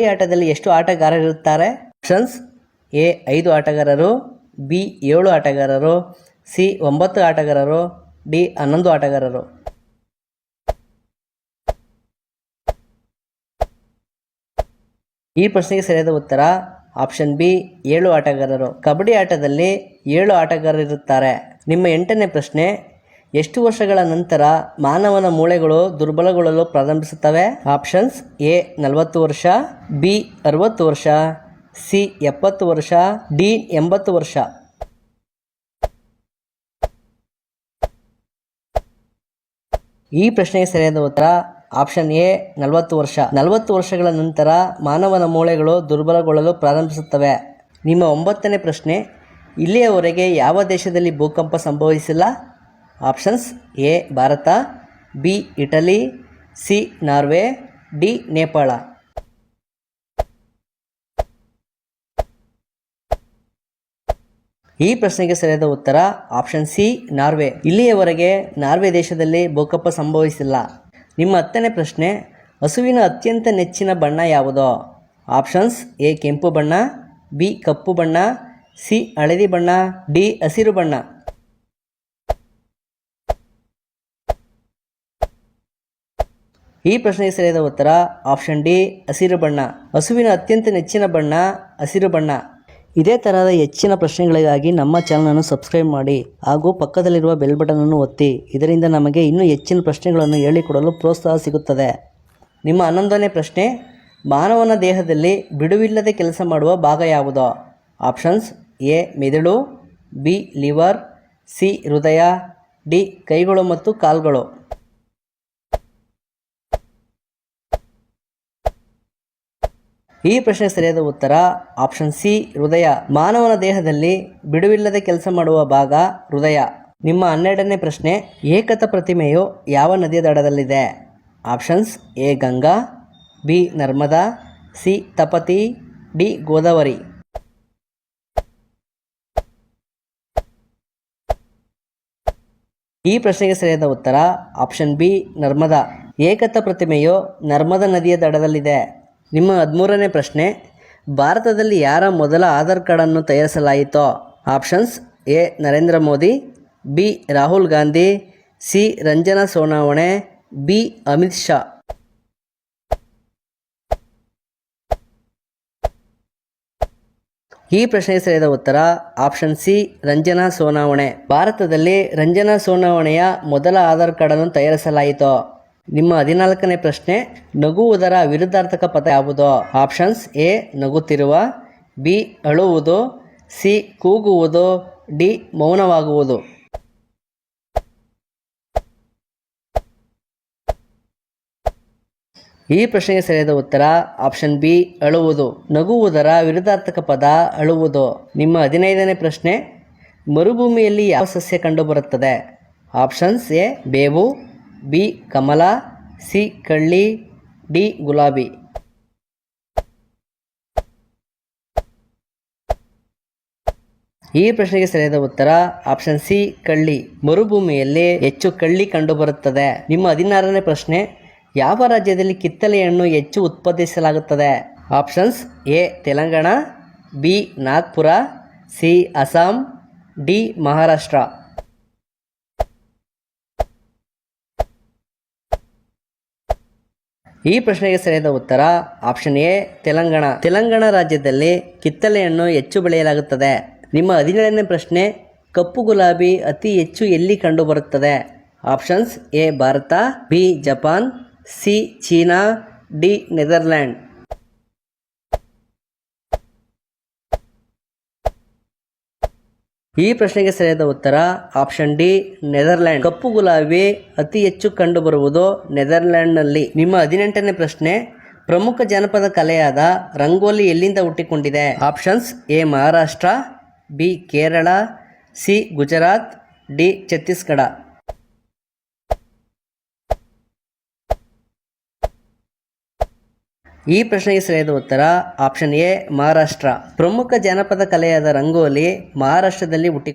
ಈ ಆಟದಲ್ಲಿ ಎಷ್ಟು ಆಟಗಾರರಿರುತ್ತಾರೆ? ಆಪ್ಷನ್ಸ್ ಎ ಐದು ಆಟಗಾರರು ಬಿ ಏಳು ಆಟಗಾರರು ಸಿ ಒಂಬತ್ತು ಆಟಗಾರರು ಡಿ ಹನ್ನೊಂದು ಆಟಗಾರರು. ಈ ಪ್ರಶ್ನೆಗೆ ಸರಿಯಾದ ಉತ್ತರ ಆಪ್ಷನ್ ಬಿ ಏಳು ಆಟಗಾರರು. ಕಬಡ್ಡಿ ಆಟದಲ್ಲಿ ಏಳು ಆಟಗಾರರಿರುತ್ತಾರೆ. ನಿಮ್ಮ ಎಂಟನೇ ಪ್ರಶ್ನೆ ಎಷ್ಟು ವರ್ಷಗಳ ನಂತರ ಮಾನವನ ಮೂಳೆಗಳು ದುರ್ಬಲಗೊಳ್ಳಲು ಪ್ರಾರಂಭಿಸುತ್ತವೆ? ಆಪ್ಷನ್ಸ್ ಎ ನಲವತ್ತು ವರ್ಷ ಬಿ ಅರವತ್ತು ವರ್ಷ ಸಿ ಎಪ್ಪತ್ತು ವರ್ಷ ಡಿ ಎಂಬತ್ತು ವರ್ಷ. ಈ ಪ್ರಶ್ನೆಗೆ ಸರಿಯಾದ ಉತ್ತರ ಆಪ್ಷನ್ ಎ, ನಲವತ್ತು ವರ್ಷ. ನಲವತ್ತು ವರ್ಷಗಳ ನಂತರ ಮಾನವನ ಮೂಳೆಗಳು ದುರ್ಬಲಗೊಳ್ಳಲು ಪ್ರಾರಂಭಿಸುತ್ತವೆ. ನಿಮ್ಮ ಒಂಬತ್ತನೇ ಪ್ರಶ್ನೆ, ಇಲ್ಲಿಯವರೆಗೆ ಯಾವ ದೇಶದಲ್ಲಿ ಭೂಕಂಪ ಸಂಭವಿಸಿಲ್ಲ? Options A, Bharat, B, Italy, C, Norway, D, Nepal. ಈ ಪ್ರಶ್ನೆಗೆ ಸರಿಯಾದ ಉತ್ತರ ಆಪ್ಷನ್ ಸಿ, ನಾರ್ವೆ. ಇಲ್ಲಿಯವರೆಗೆ ನಾರ್ವೆ ದೇಶದಲ್ಲಿ ಭೂಕಂಪ ಸಂಭವಿಸಿಲ್ಲ. ನಿಮ್ಮ ಹತ್ತನೇ ಪ್ರಶ್ನೆ, ಹಸುವಿನ ಅತ್ಯಂತ ನೆಚ್ಚಿನ ಬಣ್ಣ ಯಾವುದು? ಆಪ್ಷನ್ಸ್ ಎ, ಕೆಂಪು ಬಣ್ಣ, ಬಿ, ಕಪ್ಪು ಬಣ್ಣ, ಸಿ, ಹಳದಿ ಬಣ್ಣ, ಡಿ, ಹಸಿರು ಬಣ್ಣ. ಈ ಪ್ರಶ್ನೆಗೆ ಸರಿಯಾದ ಉತ್ತರ ಆಪ್ಷನ್ ಡಿ, ಹಸಿರು ಬಣ್ಣ. ಹಸುವಿನ ಅತ್ಯಂತ ನೆಚ್ಚಿನ ಬಣ್ಣ, ಹಸಿರು ಬಣ್ಣ. ಇದೇ ತರಹದ ಹೆಚ್ಚಿನ ಪ್ರಶ್ನೆಗಳಿಗಾಗಿ ನಮ್ಮ ಚಾನಲನ್ನು ಸಬ್ಸ್ಕ್ರೈಬ್ ಮಾಡಿ ಹಾಗೂ ಪಕ್ಕದಲ್ಲಿರುವ ಬೆಲ್ ಬಟನ್ ಅನ್ನು ಒತ್ತಿ. ಇದರಿಂದ ನಮಗೆ ಇನ್ನೂ ಹೆಚ್ಚಿನ ಪ್ರಶ್ನೆಗಳನ್ನು ಹೇಳಿಕೊಡಲು ಪ್ರೋತ್ಸಾಹ ಸಿಗುತ್ತದೆ. ನಿಮ್ಮ ಹನ್ನೊಂದನೇ ಪ್ರಶ್ನೆ, ಮಾನವನ ದೇಹದಲ್ಲಿ ಬಿಡುವಿಲ್ಲದೆ ಕೆಲಸ ಮಾಡುವ ಭಾಗ ಯಾವುದು? ಆಪ್ಷನ್ಸ್, ಎ, ಮೆದುಳು, ಬಿ, ಲಿವರ್, ಸಿ, ಹೃದಯ, ಡಿ, ಕೈಗಳು ಮತ್ತು ಕಾಲುಗಳು. ಈ ಪ್ರಶ್ನೆ ಸರಿಯಾದ ಉತ್ತರ ಆಪ್ಷನ್ ಸಿ ಹೃದಯ. ಮಾನವನ ದೇಹದಲ್ಲಿ ಬಿಡುವಿಲ್ಲದೆ ಕೆಲಸ ಮಾಡುವ ಭಾಗ ಹೃದಯ. ನಿಮ್ಮ ಹನ್ನೆರಡನೇ ಪ್ರಶ್ನೆ, ಏಕತ ಪ್ರತಿಮೆಯು ಯಾವ ನದಿಯ ದಡದಲ್ಲಿದೆ? Options A, Ganga, B, Narmada, C, Tapati, D, Godavari. ಈ ಪ್ರಶ್ನೆಗೆ ಸರಿಯಾದ ಉತ್ತರ ಆಪ್ಷನ್ ಬಿ ನರ್ಮದಾ. ಏಕತಾ ಪ್ರತಿಮೆಯು ನರ್ಮದಾ ನದಿಯ ದಡದಲ್ಲಿದೆ. ನಿಮ್ಮ ಹದಿಮೂರನೇ ಪ್ರಶ್ನೆ, ಭಾರತದಲ್ಲಿ ಯಾರ ಮೊದಲ ಆಧಾರ್ ಕಾರ್ಡನ್ನು ತಯಾರಿಸಲಾಯಿತೋ? Options, A, Narendra Modi, B, Rahul Gandhi, C, Ranjana Sonawane, B, Amit Shah. ಈ ಪ್ರಶ್ನೆಗೆ ಸರಿಯಾದ ಉತ್ತರ, ಆಪ್ಷನ್ ಸಿ, ರಂಜನಾ ಸೋನಾವಣೆ. ಭಾರತದಲ್ಲಿ ರಂಜನಾ ಸೋನಾವಣೆಯ ಮೊದಲ ಆಧಾರ್ ಕಾರ್ಡನ್ನು ತಯಾರಿಸಲಾಯಿತು? ನಿಮ್ಮ ಹದಿನಾಲ್ಕನೇ ಪ್ರಶ್ನೆ, ನಗುವುದರ ವಿರುದ್ಧಾರ್ಥಕ ಪದ ಯಾವುದು? ಆಪ್ಷನ್ಸ್ ಎ, ನಗುತ್ತಿರುವ, ಬಿ, ಅಳುವುದು, ಸಿ, ಕೂಗುವುದು, ಡಿ, ಮೌನವಾಗುವುದು. ಈ ಪ್ರಶ್ನೆಗೆ ಸರಿಯಾದ ಉತ್ತರ, ಆಪ್ಷನ್ ಬಿ, ಅಳುವುದು. ನಗುವುದರ ವಿರುದ್ಧಾರ್ಥಕ ಪದ ಅಳುವುದು. ನಿಮ್ಮ ಹದಿನೈದನೇ ಪ್ರಶ್ನೆ, ಮರುಭೂಮಿಯಲ್ಲಿ ಯಾವ ಸಸ್ಯ ಕಂಡುಬರುತ್ತದೆ? ಆಪ್ಷನ್ಸ್ ಎ, ಬೇವು ಬಿ ಕಮಲ, ಸಿ ಕಳ್ಳಿ, ಡಿ ಗುಲಾಬಿ. ಈ ಪ್ರಶ್ನೆಗೆ ಸರಿಯಾದ ಉತ್ತರ ಆಪ್ಷನ್ ಸಿ ಕಳ್ಳಿ. ಮರುಭೂಮಿಯಲ್ಲಿ ಹೆಚ್ಚು ಕಳ್ಳಿ ಕಂಡುಬರುತ್ತದೆ. ನಿಮ್ಮ ಹದಿನಾರನೇ ಪ್ರಶ್ನೆ, ಯಾವ ರಾಜ್ಯದಲ್ಲಿ ಕಿತ್ತಲೆಯನ್ನು ಹೆಚ್ಚು ಉತ್ಪಾದಿಸಲಾಗುತ್ತದೆ? Options A Telangana, B Nagpur, C Assam, D Maharashtra. ಈ ಪ್ರಶ್ನೆಗೆ ಸರಿಯಾದ ಉತ್ತರ ಆಪ್ಷನ್ ಎ ತೆಲಂಗಾಣ. ತೆಲಂಗಾಣ ರಾಜ್ಯದಲ್ಲಿ ಕಿತ್ತಲೆಯನ್ನು ಹೆಚ್ಚು ಬೆಳೆಯಲಾಗುತ್ತದೆ. ನಿಮ್ಮ ಹದಿನೇಳನೇ ಪ್ರಶ್ನೆ, ಕಪ್ಪು ಗುಲಾಬಿ ಅತಿ ಹೆಚ್ಚು ಎಲ್ಲಿ ಕಂಡುಬರುತ್ತದೆ? Options A Bharat B Japan C China D Netherland ಈ ಪ್ರಶ್ನೆಗೆ ಸರಿಯಾದ ಉತ್ತರ ಆಪ್ಷನ್ ಡಿ ನೆದರ್ಲ್ಯಾಂಡ್ ಕಪ್ಪು ಗುಲಾಬಿ ಅತಿ ಹೆಚ್ಚು ಕಂಡುಬರುವುದು ನೆದರ್ಲ್ಯಾಂಡ್ನಲ್ಲಿ ನಿಮ್ಮ ಹದಿನೆಂಟನೇ ಪ್ರಶ್ನೆ, ಪ್ರಮುಖ ಜನಪದ ಕಲೆಯಾದ ರಂಗೋಲಿ ಎಲ್ಲಿಂದ ಹುಟ್ಟಿಕೊಂಡಿದೆ? Options, A, Maharashtra, B, Kerala, C, Gujarat, D, Chhattisgarh. ಈ ಪ್ರಶ್ನೆಗೆ ಸರಿಯಾದ ಉತ್ತರ ಆಪ್ಷನ್ ಎ ಮಹಾರಾಷ್ಟ್ರ. ಪ್ರಮುಖ ಜನಪದ ಕಲೆಯಾದ ರಂಗೋಲಿ ಮಹಾರಾಷ್ಟ್ರದಲ್ಲಿ ಹುಟ್ಟಿ